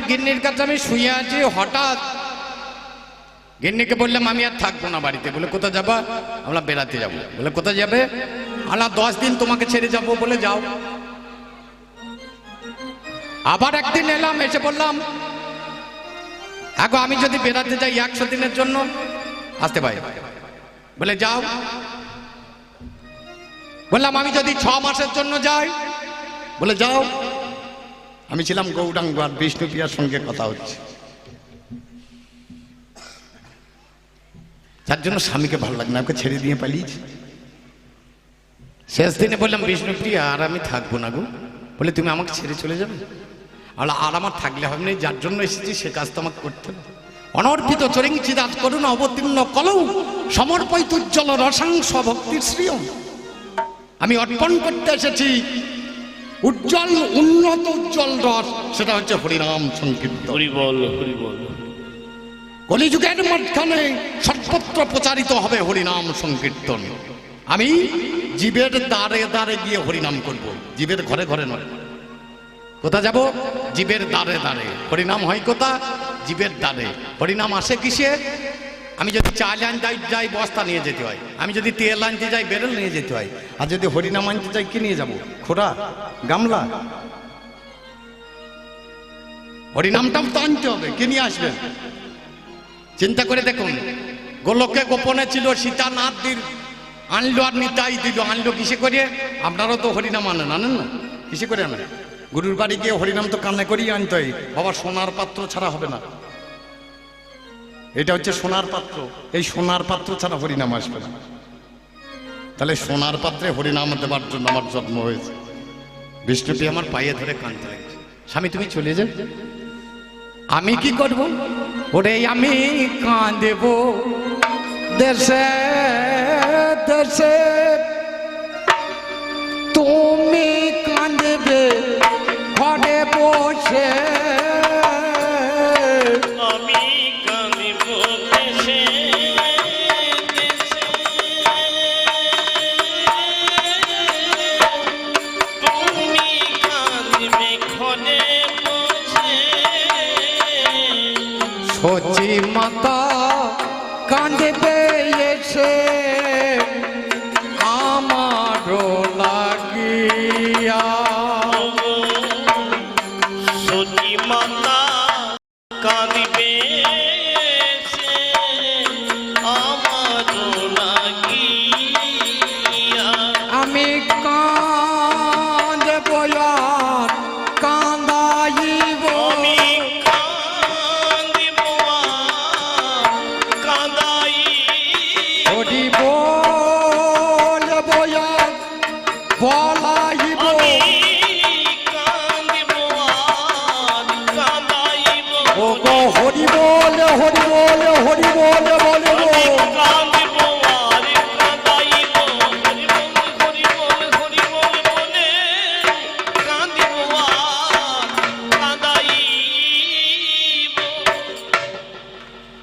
আমার গিন্নির কাছে আমি শুয়ে আছি, হঠাৎ গিন্নিকে বললাম, আমি আর থাকব না বাড়িতে। বলে কোথায় যাবা? আমরা বেড়াতে যাব। বলে কোথায় যাবে? আলা দশ দিন তোমাকে ছেড়ে যাব বলে যাও। আবার একদিন এলাম, এসে বললাম, আগো, আমি যদি বেড়াতে যাই একশো দিনের জন্য, আসতে পারি? বলে, যাও। বললাম, আমি যদি ছ মাসের জন্য যাই। বলে, যাও। আমি ছিলাম গৌরাঙ্গ আর বিষ্ণুপ্রিয়ার সঙ্গে কথা হচ্ছে। যার জন্য স্বামীকে ভালো লাগে না, ওকে ছেড়ে দিয়ে পালিয়েছি। শেষ দিনে বললাম, বিষ্ণু বিষ্ণুপ্রিয়া আর আমি থাকব না গো। বলে, তুমি আমাকে ছেড়ে চলে যাবে? আর আমার থাকলে হবে না, যার জন্য এসেছি, সে কাজ তো আমাকে করতে হবে। অনর্পিত চরিং চিদাত করুন অবতীর্ণ কলৌ সমর্পিত উজ্জ্বল রসাংস ভক্তির শ্রিয়ম। আমি অর্পণ করতে এসেছি উজ্জ্বল উন্নত উজ্জ্বল রস সেটা হচ্ছে হরিনাম সংকীর্তন হরিবল হরিবল হরি বল। কলিযুগের মাঝখানে সর্বত্র প্রচারিত হবে হরিনাম সংকীর্তন। আমি জীবের দ্বারে দ্বারে গিয়ে হরিনাম করব। জীবের ঘরে ঘরে নয়। কোথা যাব? জীবের দ্বারে দ্বারে। হরিনাম হয় কোথা জীবের দ্বারে। হরিনাম আসে কিসে? আমি যদি চাল আনতে যাই বস্তা নিয়ে যেতে হয়। আমি যদি তেল আনতে যাই, বেরেল নিয়ে যেতে হয়। আর যদি হরিনাম আনতে যাই, কি নিয়ে যাব? খোরা গামলা? হরিনামটাও তো আনতে হবে, কি নিয়ে আসবেন? চিন্তা করে দেখুন, গোলকে গোপনে ছিল সীতা নাথ দিল আনলো আর নিতাই দিল। আনলো কিসে করে আপনারাও তো হরিনাম আনেন আনেন না? কিসে করে আনেন? গুরুর বাড়ি গিয়ে হরিনাম তো কান্না করিয়ে আনতে হয়। বাবা সোনার পাত্র ছাড়া হবে না। এটা হচ্ছে সোনার পাত্র। এই সোনার পাত্র ছাড়া হরিনাম আসবে না। তাহলে সোনার পাত্রে হরিনাম দেবার জন্য আমার জন্ম হয়েছে। বিষ্ণুটি আমার পায়ে ধরে লাগছে। স্বামী, তুমি চলে যাও। আমি কি করব? ওরে আমি কাঁদেব। দেশে দেশে তুমি কাঁদবে, ঘরে বসে। আমি আমি কাঁদব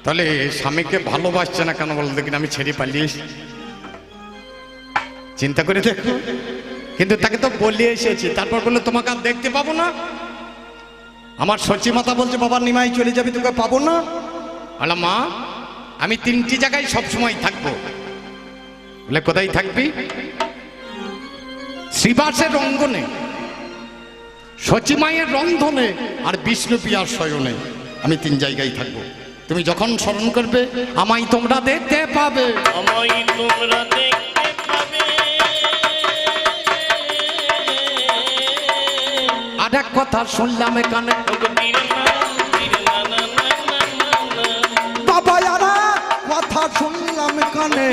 তাহলে স্বামীকে ভালোবাসছে না কেন বল দেখি আমি ছেড়ে পালিয়ে এসেছি। চিন্তা করে দেখো। কিন্তু তাকে তো বলে এসেছি, তারপর বলল, তোমাকে আর দেখতে পাবো না? আমার সচি মাতা বলছে, বাবা, নিমাই চলে যাবি, তোকে পাবো না। বলে, মা, আমি তিনটি জায়গায় সবসময় থাকব। বলে, কোথায় থাকবি? শ্রীবাসের রঙ্গনে সচিমায়ের রন্ধনে আর বিষ্ণুপ্রিয়ার শয়নে আমি তিন জায়গায় থাকব। তুমি যখন স্মরণ করবে আমায় তোমরা দেখতে পাবে আমায় তোমরা দেখতে পাবে আর এক কথা শুনলাম এখানে। বাবা আর এক কথা শুনলাম কানে।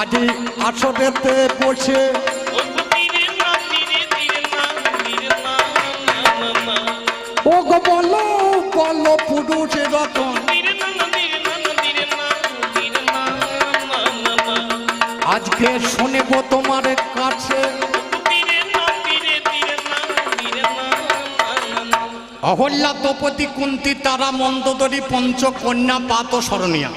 আদি আসরেতে বসে বলো বলো পুরুষ রতন। আজকে শুনেব তোমার কাছে। অহল্যা দ্রৌপদী কুন্তি তারা মন্দদরি পঞ্চকন্যা পাত স্মরণীয়া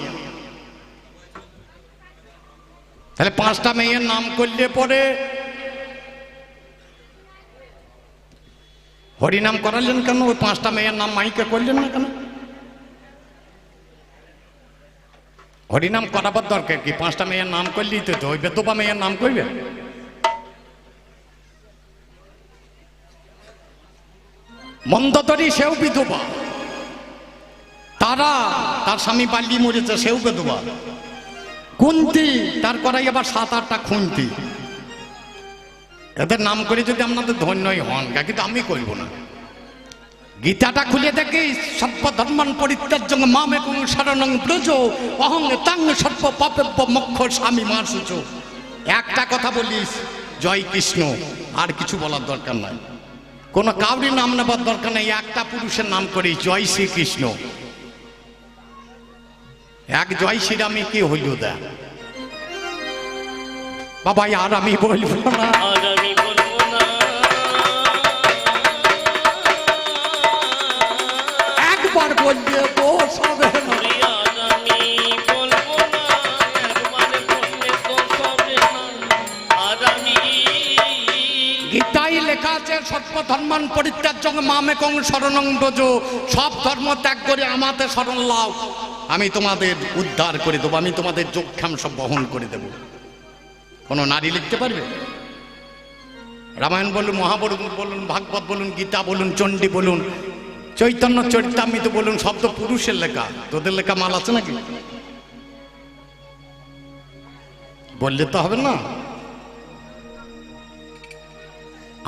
তাহলে পাঁচটা মেয়ের নাম করলে পরে হরিনাম করালেন কেন? ওই পাঁচটা মেয়ের নাম মাইকে করলেন না কেন? হরিনাম করাবার দরকার কি? পাঁচটা মেয়ের নাম করলেই তো ওই বেতবা মেয়ের নাম করবে। মন্দতরী সেও বিধবা। তারা তার স্বামী পাল্লি মরেছে, সেও বেধবা। কুন্তি তার করাই আবার সাত আটটা খুন্তি। এদের নাম করে যদি আপনাদের ধন্যই হন কিন্তু আমি করব না। গীতাটা খুলে দেখি, সর্বধর্মান পরিত্যাজ্য মাম এবং শরণং ব্রজ, অহং তাং সর্ব পাপেব্য মক্ষ স্বামী মাসুচ একটা কথা বলিস, জয় কৃষ্ণ, আর কিছু বলার দরকার নাই। কোনো কাউরির নাম নেবার দরকার নেই, একটা পুরুষের নাম করি জয় শ্রীকৃষ্ণ। এক জয় শ্রীরামে কি হইল দা বাবা আর আমি বলব না। আর আমি বলব না। একবার বললে দোষ হবে লেখা আছে সর্বধর্মান পরিত্যাজ্য মামে কং শরণং ব্রজ। সব ধর্ম ত্যাগ করে আমাতে শরণ লাও। আমি তোমাদের উদ্ধার করে দেবো আমি তোমাদের যোগক্ষাংশ বহন করে দেব। কোনো নারী লিখতে পারবে? রামায়ণ বলুন, মহাভারত বলুন, ভাগবত বলুন, গীতা বলুন, চণ্ডী বলুন, চৈতন্য, চরিতামৃত বলুন শব্দ পুরুষের লেখা। তোদের লেখা মাল আছে নাকি? বললে তো হবে না।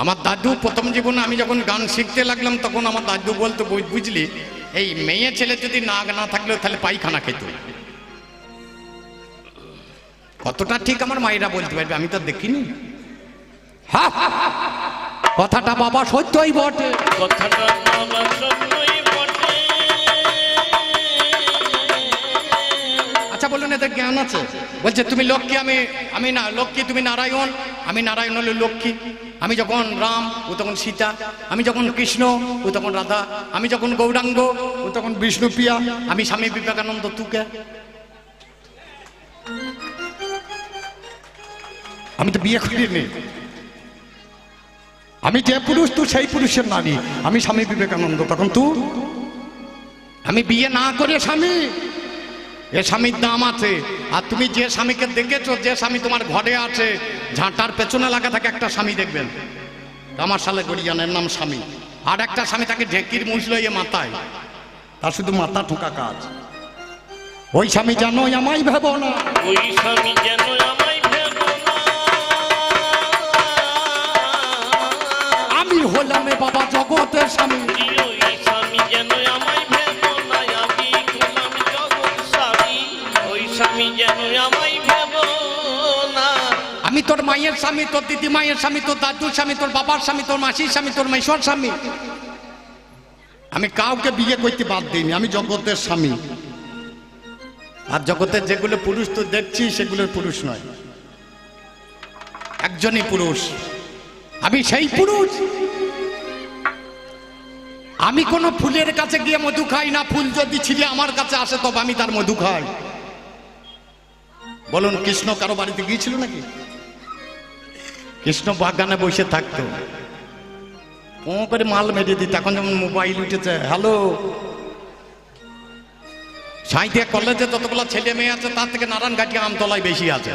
আমার দাদু প্রথম জীবনে আমি যখন গান শিখতে লাগলাম, তখন আমার দাদু বলতো বুঝলি? এই মেয়ে ছেলে যদি নাক না থাকলেও তাহলে পায়খানা খেত। কতটা ঠিক আমার মায়েরা বলতে পারবে? আমি তো দেখিনি। কথাটা বাবা সত্যই বটে। কথাটা আমার স্বপ্নই বটে। আচ্ছা বলুন এদের জ্ঞান আছে? বলছে তুমি লক্ষ্মী আমি আমি না লক্ষ্মী তুমি নারায়ণ। আমি নারায়ণ হলো লক্ষ্মী। আমি যখন রাম ও তখন সীতা। আমি যখন কৃষ্ণ ও তখন রাধা। আমি যখন গৌরাঙ্গ ও তখন বিষ্ণুপ্রিয়া। আমি স্বামী বিবেকানন্দ তুকে। আমি তো বিয়ে করিনি। আমি যে পুরুষ, তুই সেই পুরুষের নারী আমি স্বামী বিবেকানন্দ, তখন তুই আমি বিয়ে না করে স্বামী। এ স্বামীর দাম আছে। আর তুমি যে স্বামীকে দেখেছ, যে স্বামী তোমার ঘরে আছে, ঝাঁটার পেছনে লাগা থাকে, একটা স্বামী দেখবেন। আমার সালে গড়িয়ানের নাম স্বামী। আর একটা স্বামী তাকে ঢেকির মুছলো এ মাথায় তার শুধু মাথা ঠোকা কাজ। ওই স্বামী জানো আমায় ভেব না। ওই স্বামী যেন আমায় হলাম বাবা জগতের স্বামী। স্বামী যেন আমায় ভেব না আমি গোলাম জগৎ স্বামী। ওই স্বামী যেন আমায় ভেব না আমি তোর মায়ের স্বামী তোর দিদি মায়ের স্বামী তোর দাদুর স্বামী তোর বাবার স্বামী তোর মাসির স্বামী তোর মাইশোর স্বামী। আমি কাউকে বিয়ে করতে বাদ দিইনি আমি জগতের স্বামী। আর জগতের যেগুলো পুরুষ তো দেখছি সেগুলোর পুরুষ নয়। একজনই পুরুষ। আমি সেই পুরুষ। আমি কোনো ফুলের কাছে গিয়ে মধু খাই না, ফুল যদি ছিঁড়ে আমার কাছে আসে, তবে আমি তার মধু খাই। বলুন, কৃষ্ণ কারও বাড়িতে গিয়েছিল নাকি? কৃষ্ণ বাগানে বসে থাকতো। ও করে মাল মেরে দিত, এখন যেমন মোবাইল উঠেছে। হ্যালো? সাঁইতিয়া কলেজে যতগুলো ছেলে মেয়ে আছে, তার থেকে নারায়ণ ঘাটি আমতলায় বেশি আছে।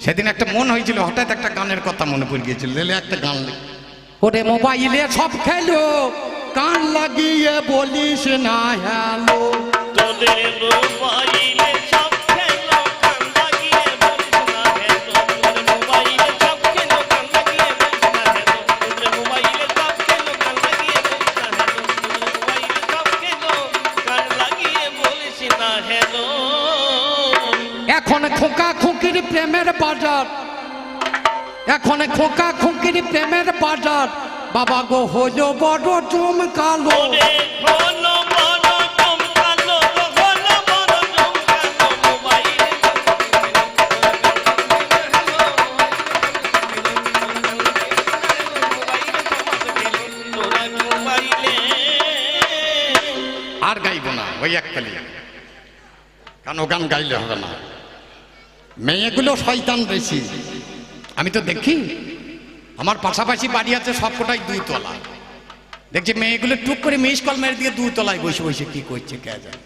সেদিন একটা মন হয়েছিল, হঠাৎ একটা গানের কথা মনে পড়ে গিয়েছিল। একটা গান লে- ওরে মোবাইলে সব খেলো। কান লাগিয়ে বলিস না হ্যালো। তোদের মোবাইলে সব খেলো কান লাগিয়ে বলিস না হেলো তোদের মোবাইলে সব খেলো কান লাগিয়ে বলিস না হেলো তোদের মোবাইলে সব খেলো কান লাগিয়ে বলিস না হেলো তোদের মোবাইলে সব খেলো কান লাগিয়ে বলিস না হেলো এখন খোকা খুকির প্রেমের বাজার। এখন খোকা খুকির প্রেমের বাজার। বাবা গো হলো বড় চমকালো আর গাইব না, ওই এককালি কারণ ও গান গাইলে হবে না? মেয়েগুলো শয়তান বেশি। আমি তো দেখি, আমার পাশাপাশি বাড়ি আছে সবকটাই দুই তলা দেখছি মেয়েগুলো টুক করে মিস কল মেরে দিয়ে দুই তলায় বসে বসে কি করছে কে জানে।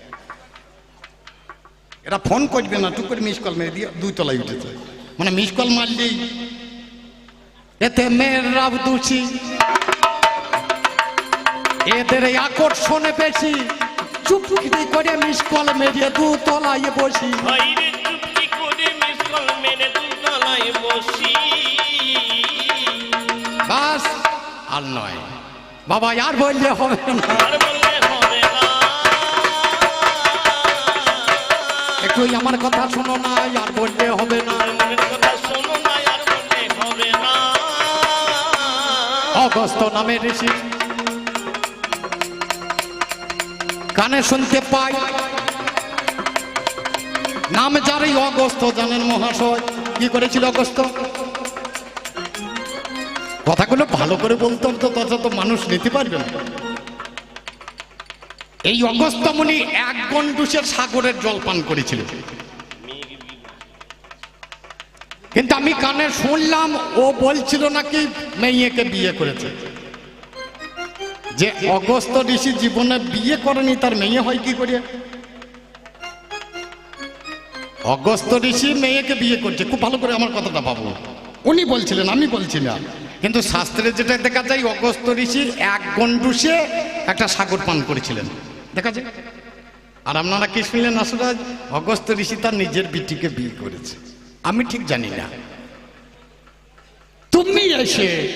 এরা ফোন করবে না, টুক করে মিস কল মেরে দিয়ে দুই তলায় উঠেছে। মানে মিস কল মারলেই এতে মেয়ের রাব দোষী। এদের আকর্ষণে বেশি চুপটি করে মিস কল মেরিয়ে দু তলায় বসি। দুতলায় বসি। বাস আর নয়। বাবা আর বললে হবে না। আর বললে হবে না। একটু আমার কথা শোনো না আর বললে হবে না। কথা শোনো না আর বললে হবে না। অগস্ত নামে ঋষি। কানে শুনতে পাই। নাম যারই অগস্ত জানেন মহাশয়। কি করেছিল অগস্ত? কথাগুলো ভালো করে বলতাম তো তথা তো মানুষ নিতে পারবে না। এই অগস্ত মুনি এক গন্ডুসের সাগরের জল পান করেছিল। কিন্তু আমি কানে শুনলাম, ও বলছিল নাকি মেয়েকে বিয়ে করেছে। যে অগস্ত ঋষি জীবনে বিয়ে করেনি, তার মেয়ে হয় কি করে অগস্ত ঋষি মেয়েকে বিয়ে করছে। খুব ভালো করে আমার কথাটা ভাবো। উনি বলছিলেন, আমি বলছি না। কিন্তু শাস্ত্রে যেটা দেখা যায়, অগস্ত ঋষি এক গন্ডুসে একটা সাগর পান করেছিলেন। দেখা যায়। আর আপনারা কি শুনলেন আসরাজ অগস্ত ঋষি তার নিজের বিটিকে বিয়ে করেছে। আমি ঠিক জানি না। তুমি এসে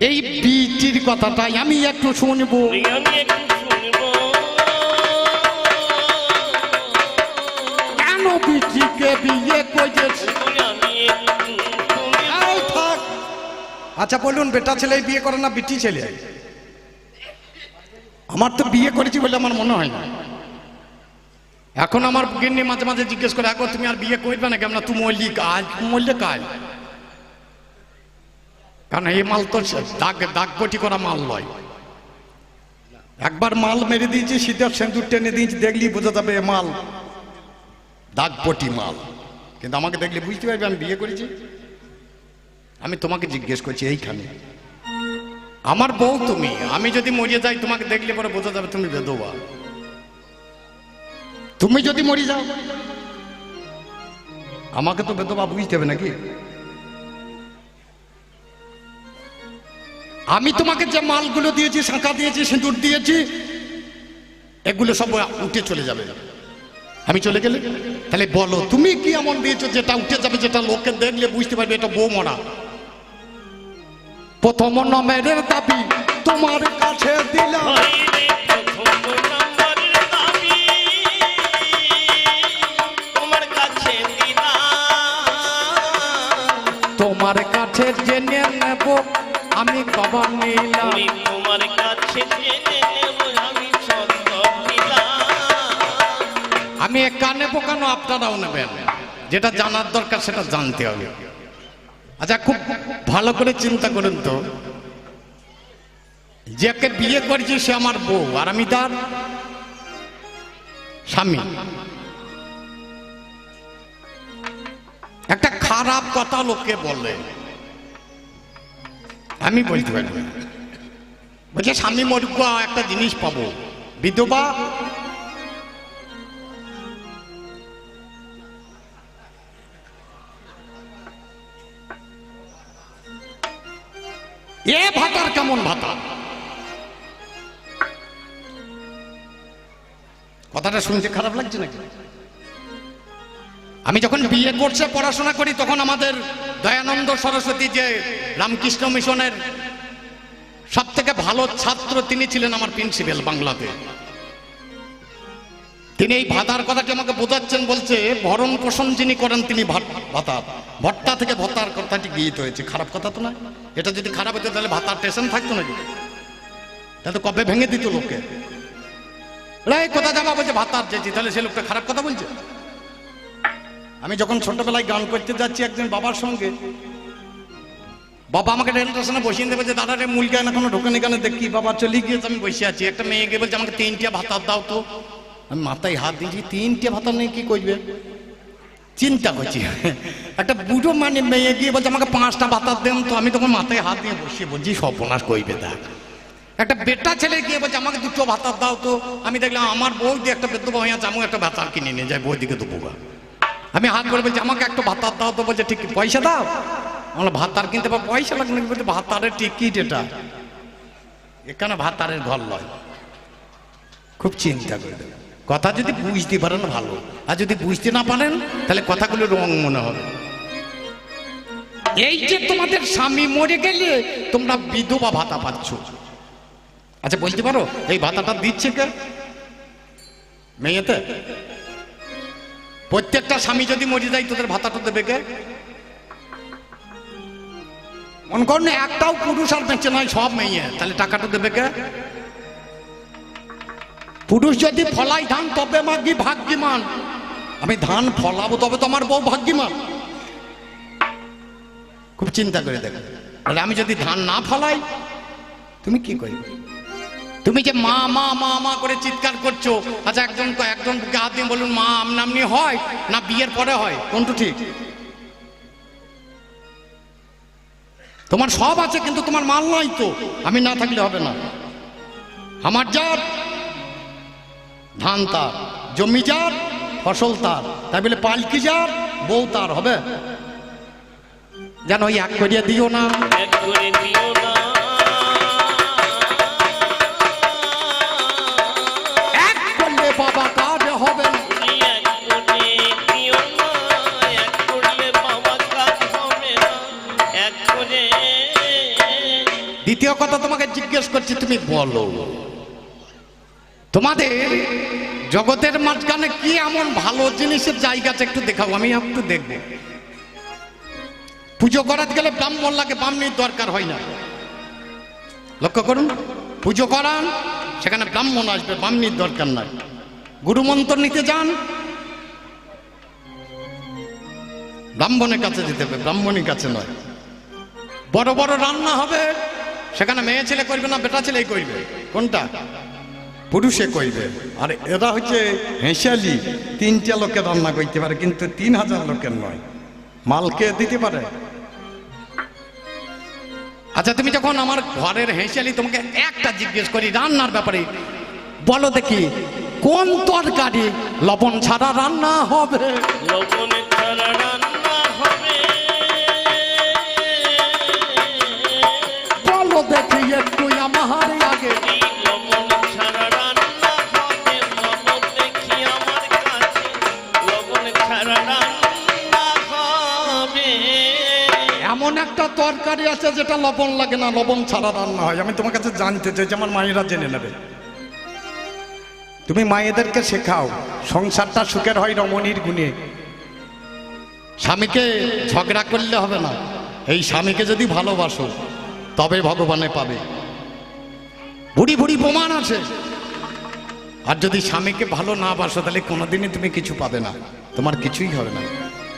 এই বিটির কথাটাই আমি একটু শুনব। আমি একটু শুনব। বিয়ে করেছে। আচ্ছা বলুন বেটা ছেলে বিয়ে করে না বিটি ছেলে? আমার তো বিয়ে করেছি বলে আমার মনে হয় না। এখন আমার গিন্নি মাঝে মাঝে জিজ্ঞেস করে এখন তুমি আর বিয়ে করবে না কেমন তুমি মরলি কাজ মরলে কাজ কারণ এই মাল তো সে- দাগ দাগপটি করা মাল নয়। একবার মাল মেরে দিয়েছি শীতের সেন্দুর টেনে দিয়েছি দেখলি বোঝা যাবে মাল। দাগপটি মাল। কিন্তু আমাকে দেখলে বুঝতে পারবে আমি বিয়ে করেছি। আমি তোমাকে জিজ্ঞেস করছি, এইখানে? আমার বউ তুমি। আমি যদি মরিয়ে যাই, তোমাকে দেখলে পরে বোঝা যাবে তুমি বেদবা তুমি যদি মরে যাও, আমাকে তো বেদবা বুঝতে হবে নাকি? আমি তোমাকে যে মালগুলো দিয়েছি, শাঁখা দিয়েছি, সিঁদুর দিয়েছি, এগুলো সব উঠে চলে যাবে। আমি চলে গেলে? তাহলে বলো, তুমি কি এমন দিয়েছ যেটা উঠে যাবে, যেটা লোকে দেখলে বুঝতে পারবে এটা বউ প্রথম নম্বরের দাবি, তোমার কাছে তোমার কাছে জেনে নেব, আমি কবর নিলাম। তোমার কাছে জেনে আমি কানে পোকানো আপনারাও নেবেন। যেটা জানার দরকার সেটা জানতে হবে। আচ্ছা খুব ভালো করে চিন্তা করুন তো। যাকে বিয়ে করেছি সে আমার বউ, আর আমি তার স্বামী। একটা খারাপ কথা লোকে বলে। আমি বলতে পারি। বলছে, স্বামী মরুক একটা জিনিস পাবো। বিধবা এ ভাতার কেমন ভাতা? কথাটা শুনতে খারাপ লাগছে নাকি? আমি যখন বিয়ে করছে পড়াশোনা করি, তখন আমাদের দয়ানন্দ সরস্বতী যে রামকৃষ্ণ মিশনের সব থেকে ভালো ছাত্র তিনি ছিলেন আমার প্রিন্সিপাল বাংলাতে। তিনি এই ভাতার কথাটি আমাকে বোঝাচ্ছেন, বলছে, ভরণ পোষণ যিনি করেন, তিনি ভাত- ভট্টা থেকে ভত্তার কথাটি গীত হয়েছে। খারাপ কথা তো নয়। এটা যদি খারাপ হতো, তাহলে ভাতার স্টেশন থাকতো নাকি তাহলে কবে ভেঙে দিত লোককে? এই কথা যাবা বলছে, ভাতার চেয়েছি তাহলে সে লোকটা খারাপ কথা বলছে? আমি যখন ছোটবেলায় গান করতে যাচ্ছি একজন বাবার সঙ্গে, বাবা আমাকে রেল স্টেশনে বসিয়ে দেবে যে, দাদা রে মূল গান এখনও ঢোকেনি গানে দেখি, বাবা চলে গিয়েছে, আমি বসে আছি। একটা মেয়ে গিয়ে বলছে, আমাকে তিনটে ভাতার দাও তো। আমি মাথায় হাত দিয়েছি, তিনটে ভাতা নিয়ে কি করবে? চিন্তা করছি। একটা বুড়ো মানে মেয়ে গিয়ে বলছে, আমাকে পাঁচটা ভাতা দেন তো, আমি তখন মাথায় হাত দিয়ে বসিয়ে বলছি, সর্বনাশ কইবে তা একটা বেটা ছেলে গিয়ে বলছে, আমাকে দুটো ভাতা দাও তো। আমি দেখলাম, আমার বউ দিয়ে একটা বেদ্য বউ আছে একটা ভাতা কিনে নিয়ে যায় বউ দিকে দেবো আমি হাত করে বলছি, আমাকে একটা ভাতার দাও তো। বলছে, ঠিক, পয়সা দাও? আমরা ভাতার কিনতে পারব পয়সা লাগবে না। বলছে, ভাতারের টিকিট এটা। এখানে ভাতারের ঘর লয়। খুব চিন্তা করে দেবেন কথা যদি বুঝতে পারেন ভালো। আর যদি বুঝতে না পারেন তাহলে কথাগুলো রং মনে হবে। এই যে তোমাদের স্বামী মরে গেলে তোমরা বিধবা ভাতা পাচ্ছ। আচ্ছা বলতে পারো এই ভাতাটা দিচ্ছে কে? মেয়েতে? প্রত্যেকটা স্বামী যদি মরে যায় তোদের ভাতাটা দেবে কে? মনে করুন একটাও পুরুষ আর বেঁচে নয় সব মেয়ে। তাহলে টাকাটা দেবে কে? পুরুষ যদি ফলাই ধান, তবে মাগি ভাগ্যিমান? আমি ধান ফলাবো, তবে তো আমার বউ ভাগ্যিমান। খুব চিন্তা করে দেখো। তাহলে আমি যদি ধান না ফলাই, তুমি কি করবে? তুমি যে মা মা মা মা করে চিৎকার করছ আচ্ছা একজন একজন হাত দিয়ে বলুন, মা আমনা আমনি হয় না বিয়ের পরে হয়? কোনটু ঠিক? তোমার সব আছে, কিন্তু তোমার মাল নাই তো। আমি না থাকলে হবে না। আমার যার ধান তার জমি যার ফসল তার। তাই বলে পালকি যার বউ তার হবে? যেন ওই এক করিয়া দিও না। এক করে দিও না। এক করলে বাবা কাজ হবে না। করে দিও না এক করলে বাবা কাজ হবে না। দ্বিতীয় কথা তোমাকে জিজ্ঞেস করছি তুমি বলো। তোমাদের জগতের মাঝখানে কি এমন ভালো জিনিসের জায়গাটা একটু দেখাও, আমি একটু দেখব। পুজো করাতে গেলে ব্রাহ্মণ লাগে ব্রাহ্মণীর দরকার হয় না। লক্ষ্য করুন, পুজো করান, সেখানে ব্রাহ্মণ আসবে ব্রাহ্মণীর দরকার নাই। গুরুমন্ত্র নিতে যান, ব্রাহ্মণের কাছে যেতে হবে, ব্রাহ্মণের কাছে নয়। বড় বড় রান্না হবে, সেখানে মেয়ে ছেলে করবে না, বেটা ছেলেই করবে। কোনটা? পুরুষে কইবে, আর এরা হচ্ছে হেঁসালি তিনটা লোকে রান্না করতে পারে, কিন্তু তিন হাজার লোকের নয়। মালকে দিতে পারে? আচ্ছা তুমি যখন আমার ঘরের হেঁসালি তোমাকে একটা জিজ্ঞেস করি রান্নার ব্যাপারে, বলো দেখি, কোন তরকারি লবণ ছাড়া রান্না হবে? লবণ ছাড়া রান্না একটা তরকারি আছে যেটা লবণ লাগে না লবণ ছাড়া রান্না হয়। আমি তোমার কাছে জানতে চাই যে আমার মায়েরা জেনে নেবে। তুমি মায়েদেরকে শেখাও সংসারটা সুখের হয় রমণীর গুণে। স্বামীকে ঝগড়া করলে হবে না। এই স্বামীকে যদি ভালোবাসো তবে ভগবানে পাবে। বুড়ি বুড়ি প্রমাণ আছে। আর যদি স্বামীকে ভালো না বাসো তাহলে কোনোদিনই তুমি কিছু পাবে না। তোমার কিছুই হবে না।